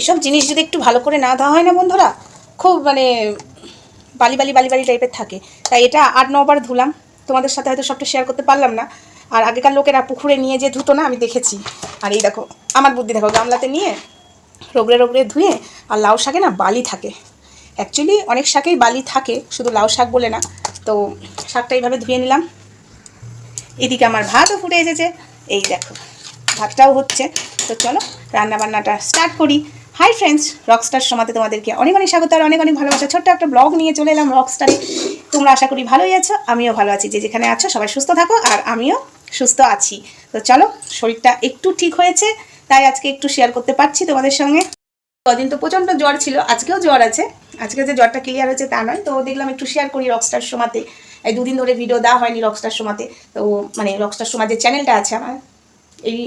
এসব জিনিস যদি একটু ভালো করে না দেওয়া হয় না বন্ধুরা, খুব মানে বালি বালি বালি বালি টাইপের থাকে। তাই এটা আট নবার ধুলাম। তোমাদের সাথে হয়তো সবটা শেয়ার করতে পারলাম না। আর আগেকার লোকেরা পুকুরে নিয়ে যে ধুতো না, আমি দেখেছি। আর এই দেখো, আমার বুদ্ধি দেখো, গামলাতে নিয়ে রোগড়ে রোগড়ে ধুয়ে আর লাউ শাকে না বালি থাকে। অ্যাকচুয়ালি অনেক শাকেই বালি থাকে, শুধু লাউ শাক বলে না। তো শাকটা এইভাবে ধুয়ে নিলাম। এদিকে আমার ভাতও ফুটে এসেছে। এই দেখো, ভাতটাও হচ্ছে। তো চলো রান্না বান্নাটা স্টার্ট করি। হাই ফ্রেন্ডস রকস্টার সমাতে তোমাদেরকে অনেক অনেক স্বাগত আর অনেক অনেক ভালোবাসা। ছোট্ট একটা ব্লগ নিয়ে চলে এলাম রকস্টারে তোমরা আশা করি ভালোই আছো, আমিও ভালো আছি। যে যেখানে আছো, সবাই সুস্থ থাকো আর আমিও সুস্থ আছি। তো চলো, শরীরটা একটু ঠিক হয়েছে, তাই আজকে একটু শেয়ার করতে পারছি তোমাদের সঙ্গে। কদিন তো প্রচণ্ড জ্বর ছিল, আজকেও জ্বর আছে। আজকে যে জ্বরটা ক্লিয়ার হয়েছে তা নয়, তো দেখলাম একটু শেয়ার করি রকস্টার সমাতে এই দুদিন ধরে ভিডিও দেওয়া হয়নি রকস্টার সমাতে তো মানে রকস্টার সমা যে চ্যানেলটা আছে আমার। এই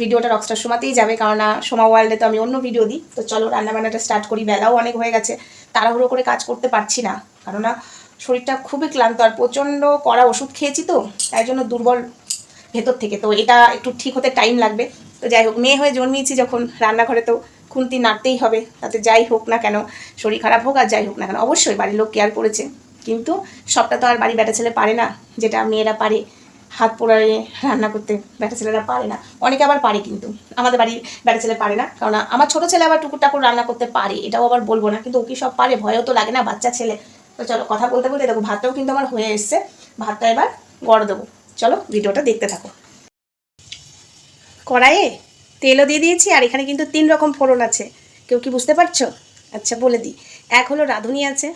ভিডিওটা রকস্টার সমাতেই যাবে কারণ না সোমা ওয়ার্ল্ডে তো আমি অন্য ভিডিও দিই। তো চলো, রান্নাবান্নাটা স্টার্ট করি। বেলাও অনেক হয়ে গেছে, তাড়াহুড়ো করে কাজ করতে পারছি না, কেননা শরীরটা খুবই ক্লান্ত আর প্রচণ্ড কড়া ওষুধ খেয়েছি তো, তাই জন্য দুর্বল ভেতর থেকে। তো এটা একটু ঠিক হতে টাইম লাগবে। তো যাই হোক, মেয়ে হয়ে জন্মিয়েছি যখন রান্নাঘরে তো খুন্তি নাড়তেই হবে, তাতে যাই হোক না কেন, শরীর খারাপ হোক আর যাই হোক না কেন, অবশ্যই বাড়ির লোক কেয়ার করেছে। কিন্তু সবটা তো আর বাড়ি বেটা ছেলে পারে না, যেটা মেয়েরা পারে। হাত পোড়ায় রান্না করতে বেটা ছেলেরা পারে না। অনেকে আবার পারে কিন্তু। আমাদের বাড়ির বেটা ছেলে পারে না। কারণ আমার ছোটো ছেলে আবার টুকুর টাকুর রান্না করতে পারে, এটাও আবার বলব না। কিন্তু ও কি সব পারে? ভয়ও তো লাগে না বাচ্চা ছেলে। তো চলো, কথা বলতে বলতে দেখো, ভাতটাও কিন্তু আমার হয়ে এসছে। ভাতটা এবার গড় দেবো। চলো, ভিডিওটা দেখতে থাকো। কড়াইয়ে তেলও দিয়ে দিয়েছি, আর এখানে কিন্তু তিন রকম ফোড়ন আছে। কেউ কি বুঝতে পারছ? আচ্ছা বলে দিই। এক হলো রাঁধুনি আছে,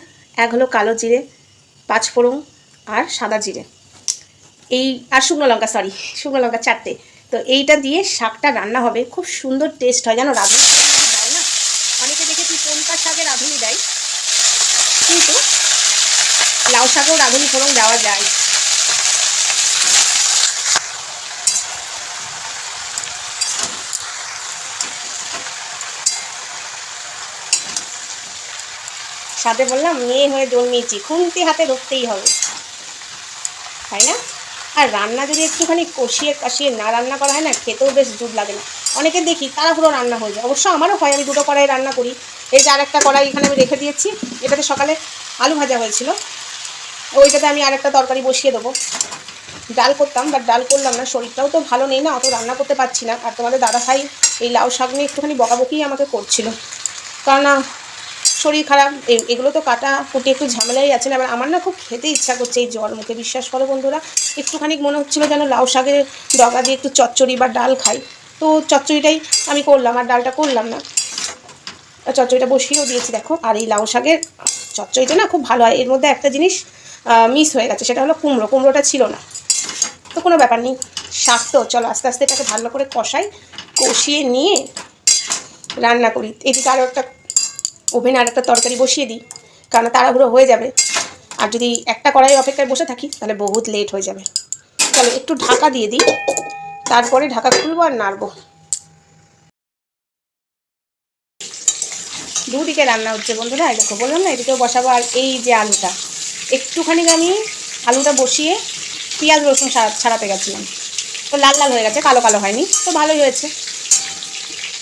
এক হলো কালো জিরে, পাঁচ ফোড়ন, আর সাদা জিরে। এই, আর শুকনো লঙ্কা সরি শুকনো লঙ্কা চারটে। তো এইটা দিয়ে শাকটা রান্না হবে। খুব সুন্দর টেস্ট হয়, জানো, রাঁধুনি? দেয় না? অনেকে দেখেছি পনকা শাকে রাঁধুনি দেয়। কিন্তু লাউ শাকেও রাঁধুনি ফোড়ন দেওয়া যায়। সাথে বললাম, মেয়ে হয়ে জন্মিয়েছি। খুন্তি হাতে ধরতেই হবে। তাই না? আর রান্না যদি একটুখানি কষিয়ে কাশিয়ে না রান্না করা হয় না, খেতেও বেশ দুধ লাগে না। অনেকে দেখি তাড়াহুড়ো রান্না হয়ে যায়। অবশ্য আমারও হয়, আমি দুটো কড়াই রান্না করি। এই যে আরেকটা কড়াই এখানে আমি রেখে দিয়েছি। এটাতে সকালে আলু ভাজা হয়েছিল। ওইটাতে আমি আরেকটা তরকারি বসিয়ে দেবো। ডাল করতাম বাট ডাল করলাম না। শরীরটাও তো ভালো নেই না, অত রান্না করতে পারছি না। আর তোমাদের দাদা ভাই এই লাউ শাক নিয়ে একটুখানি বকাবকিই আমাকে করছিল। কারণ শরীর খারাপ এগুলো তো কাটা, কুটি একটু ঝামেলাই আছে না, এবার আমার না খুব খেতে ইচ্ছা করছে এই জল মুখে, বিশ্বাস করো বন্ধুরা। একটুখানি মনে হচ্ছিল যেন লাউ শাকের ডগা দিয়ে একটু চচ্চড়ি বা ডাল খাই। তো চচ্চড়িটাই আমি করলাম, আর ডালটা করলাম না। চচ্চড়িটা বসিয়েও দিয়েছি, দেখো। আর এই লাউ শাকের চচ্চড়িটা না খুব ভালো হয়। এর মধ্যে একটা জিনিস মিস হয়ে গেছে, সেটা হলো কুমড়ো। কুমড়োটা ছিল না। তো কোনো ব্যাপার নেই, শাক তো, চলো আস্তে আস্তে এটাকে ভালো করে কষাই, কষিয়ে নিয়ে রান্না করি। এদিকে আরও একটা ওভেনে আর একটা তরকারি বসিয়ে দিই, কারণ তাড়াহুড়ো হয়ে যাবে। আর যদি একটা কড়াই অপেক্ষায় বসে থাকি, তাহলে বহুত লেট হয়ে যাবে। চলো, একটু ঢাকা দিয়ে দিই, তারপরে ঢাকা খুলবো আর নাড়বো। দুদিকে রান্না হচ্ছে বন্ধুরা, এই দেখো বললাম না, এদিকেও বসাবো। আর এই যে আলুটা, একটুখানি আমি আলুটা বসিয়ে পেঁয়াজ, রসুন ছাড়া- ছাড়াতে গেছিলাম। তো লাল লাল হয়ে গেছে, কালো কালো হয়নি, তো ভালোই হয়েছে।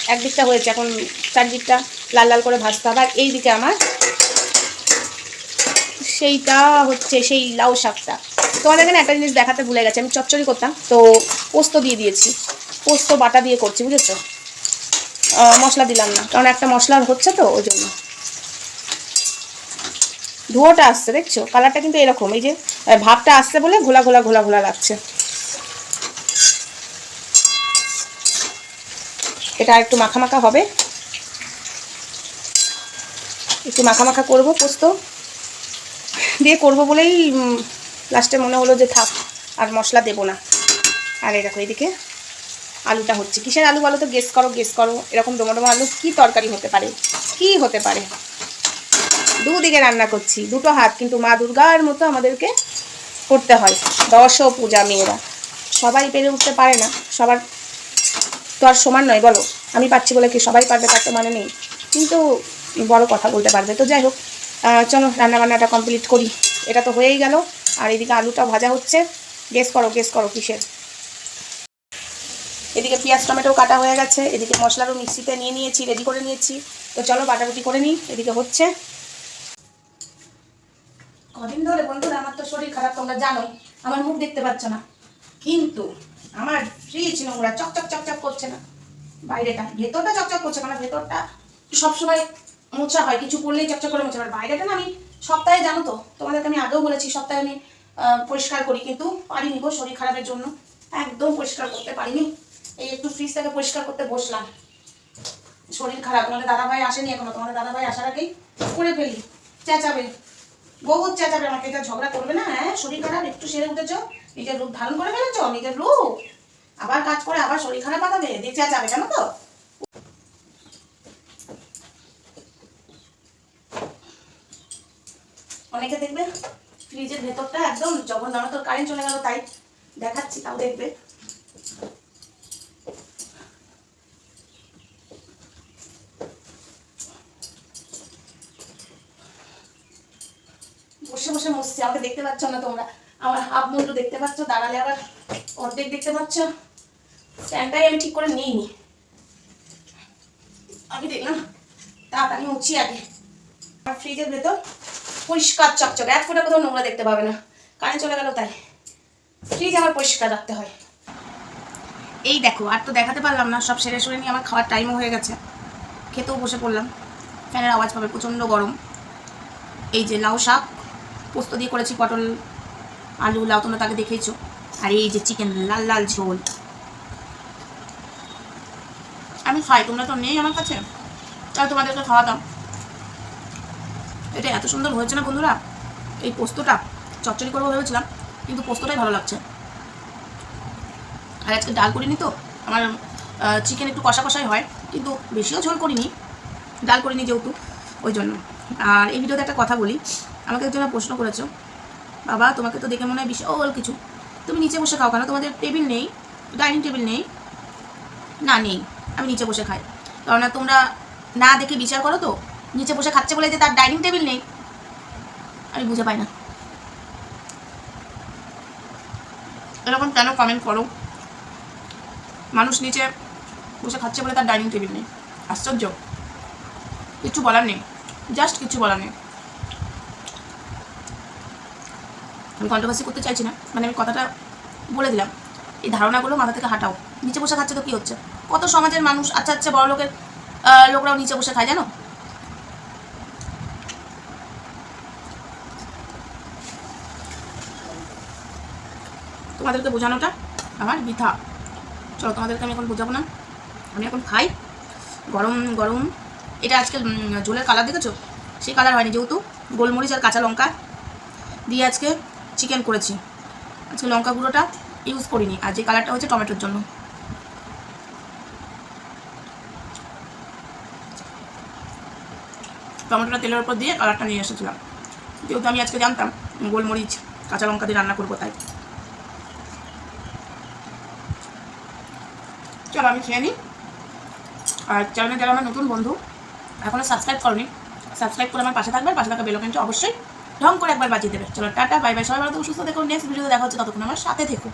একদিকটা হয়েছে, এখন চারদিকটা লাল লাল করে ভাজতে হবে। আর এই দিকে আমার সেইটা হচ্ছে সেই লাউ শাকটা। তোমাদের এখানে একটা জিনিস দেখাতে ভুলে গেছে, আমি চচ্চড়ি করতাম। তো পোস্ত দিয়ে দিয়েছি। পোস্ত, বাটা দিয়ে করছি, বুঝেছ? মশলা দিলাম না, কারণ একটা মশলা হচ্ছে তো, ওই জন্য। ধোঁয়াটা আসছে, দেখছ? কালারটা কিন্তু এরকম, এই যে ভাবটা আসছে বলে ঘোলা ঘোলা ঘোলা ঘোলা লাগছে। এটা একটু মাখা মাখা হবে। একটু মাখা মাখা করব পোস্ত। দিয়ে করব বলেই লাস্টে মনে হলো যে থাক, আর মশলা দেবো না। আর এই দেখো, এদিকে আলুটা হচ্ছে। কিসের আলু বলো তো? গেস করো গেস করো। এরকম ডোমো ডোমো আলু কী তরকারি হতে পারে? কি হতে পারে? দুদিকে রান্না করছি, দুটো হাত, কিন্তু মা দুর্গার মতো আমাদেরকে করতে হয়। দশ পূজা মেয়েরা। সবাই পেরে উঠতে পারে না। সবার তো আর সমান নয়, বলো। আমি পাচ্ছি বলে কি সবাই পারবে? তার তো মানে নেই। কিন্তু বড় কথা বলতে পারবে। তো যাই হোক চলো রান্নাবান্নাটা কমপ্লিট করি। এটা তো হয়েই গেল। আর এদিকে আলুটা ভাজা হচ্ছে। গেস করো গেস করো কিসের। এদিকে পেঁয়াজ, টমেটো কাটা হয়ে গেছে। এদিকে মশলারও মিক্সিতে নিয়ে নিয়েছি রেডি করে নিয়েছি। তো চলো বাটাবুটি করে নিই। এদিকে হচ্ছে। কদিন ধরে বন্ধুরা, আমার তো শরীর খারাপ, তোমরা জানো। আমার মুখ দেখতে পাচ্ছ না। কিন্তু আমার ফ্রিজ নোংরা, চকচক চকচক করছে না। বাইরেটা, ভেতরটা চকচক করছে না, ভেতরটা। সবসময় মোছা হয়, কিছু করলেই চকচক করে মোছা হয়। বাইরেটা না আমি সপ্তাহে, জানো তো, তোমাদেরকে আমি আগেও বলেছি, সপ্তাহে আমি পরিষ্কার করি, কিন্তু পারিনি গো শরীর খারাপের জন্য। একদম পরিষ্কার করতে পারিনি। এই একটু ফ্রিজটাকে পরিষ্কার করতে বসলাম। শরীর খারাপ নাহলে দাদাভাই আসেনি এখনও, তোমাদের দাদাভাই আসার আগেই করে ফেলি, চেঁচাবে। বহুত চেঁচাবে আমাকে, এটা ঝগড়া করবে না হ্যাঁ? শরীর খারাপ, একটু সেরে উঠেছ? নিজের রূপ ধারণ করে ফেলেছ? নিজের রূপ? আবার কাজ করে, আবার শরীর খারাপ পাঠাবে দিয়ে চেঁচাবে, জানো তো? অনেকে দেখবে। ফ্রিজের ভেতরটা একদম জঘন্য আমার তো কারেন্ট চলে গেল, তাই দেখাচ্ছি, তাও দেখবে। বসে বসে মসছি আমাকে দেখতে পাচ্ছ না তোমরা? আমার হাফ মুন্ডু দেখতে পাচ্ছ, দাঁড়ালে আবার অর্ধেক দেখতে পাচ্ছ। স্ট্যান্ডটাই আমি ঠিক করে নিইনি। আমি দেখলাম, তাড়াতাড়ি মুছি আগে। আমার ফ্রিজের ভেতর পরিষ্কার চকচক, এক ফোঁটা কোথাও নোংরা দেখতে পাবে না। কারেন্ট চলে গেল তাই। ফ্রিজ আমার পরিষ্কার রাখতে হয়। এই দেখো, আর তো দেখাতে পারলাম না, সব সেরে সরে নিয়ে আমার খাওয়ার টাইমও হয়ে গেছে। খেতেও বসে পড়লাম। ফ্যানের আওয়াজ পাবে প্রচণ্ড গরম। এই যে লাউ শাক, পোস্ত দিয়ে করেছি পটল, আলু, লাউ, তোমরা তাকে দেখেইছো। আর এই যে চিকেন লাল লাল ঝোল। আমি খাই, তোমরা তো নেই আমার কাছে। তাহলে তোমাদেরকে খাওয়াতাম। এটা এত সুন্দর হয়েছে না বন্ধুরা? এই পোস্তটা চচ্চড়ি করব ভেবেছিলাম, কিন্তু পোস্তটাই ভালো লাগছে। আর আজকে ডাল করিনি তো, আমার চিকেন একটু কষা কষাই হয়, কিন্তু বেশিও ঝোল করিনি, ডাল করিনি যেহেতু, ওই জন্য। আর এই ভিডিওতে একটা কথা বলি, আমাকে একজন প্রশ্ন করেছ, বাবা তোমাকে তো দেখে মনে হয় বিশাল কিছু। তুমি নিচে বসে খাও কেন? তোমাদের টেবিল নেই, ডাইনিং টেবিল নেই। না, নেই, আমি নিচে বসে খাই। কারণ তোমরা না দেখে বিচার করো তো নিচে বসে খাচ্ছে বলে যে তার ডাইনিং টেবিল নেই। আমি বুঝে পাই না। এরকম কেন কমেন্ট করো? মানুষ নিচে বসে খাচ্ছে বলে তার ডাইনিং টেবিল নেই। আশ্চর্য। কিছু বলার নেই। জাস্ট কিছু বলার নেই। আমি কন্ট্রোভার্সি করতে চাইছি না। মানে আমি কথাটা বলে দিলাম। এই ধারণাগুলো মাথা থেকে হাঁটাও। নিচে বসে খাচ্ছে তো কী হচ্ছে? কত সমাজের মানুষ আচ্ছা আচ্ছা বড় লোকের লোকরাও নিচে বসে খায়, জানো? তোমাদেরকে বোঝানোটা আমার বৃথা। চলো তোমাদেরকে আমি এখন বোঝাবো না। আমি এখন খাই। গরম গরম। এটা আজকে ঝোলের কালার দেখেছ? সেই কালার হয়নি যেহেতু। গোলমরিচ আর কাঁচা লঙ্কা দিয়ে আজকে চিকেন করেছি। আজকে লঙ্কা গুঁড়োটা ইউজ করিনি। আর যে কালারটা হচ্ছে টমেটোর জন্য। টমেটোটা তেলের উপর দিয়ে কালারটা নিয়ে এসেছিলাম। যেহেতু আমি আজকে জানতাম গোলমরিচ, কাঁচা লঙ্কা দিয়ে রান্না করব তাই। চলো, আমি খেয়ে নিই আর চ্যানেলে যারা আমার নতুন বন্ধু এখনও সাবস্ক্রাইব করনি সাবস্ক্রাইব করে আমার পাশে থাকবেন পাশে থাকা বেলকেন অবশ্যই ঢং করে একবার বাজিয়ে দেবে। চলো, টাটা বাই বাই সবাই ভালো সুস্থ দেখো নেক্সট ভিডিওতে দেখা হচ্ছে, ততক্ষণ আমার সাথে থেকো।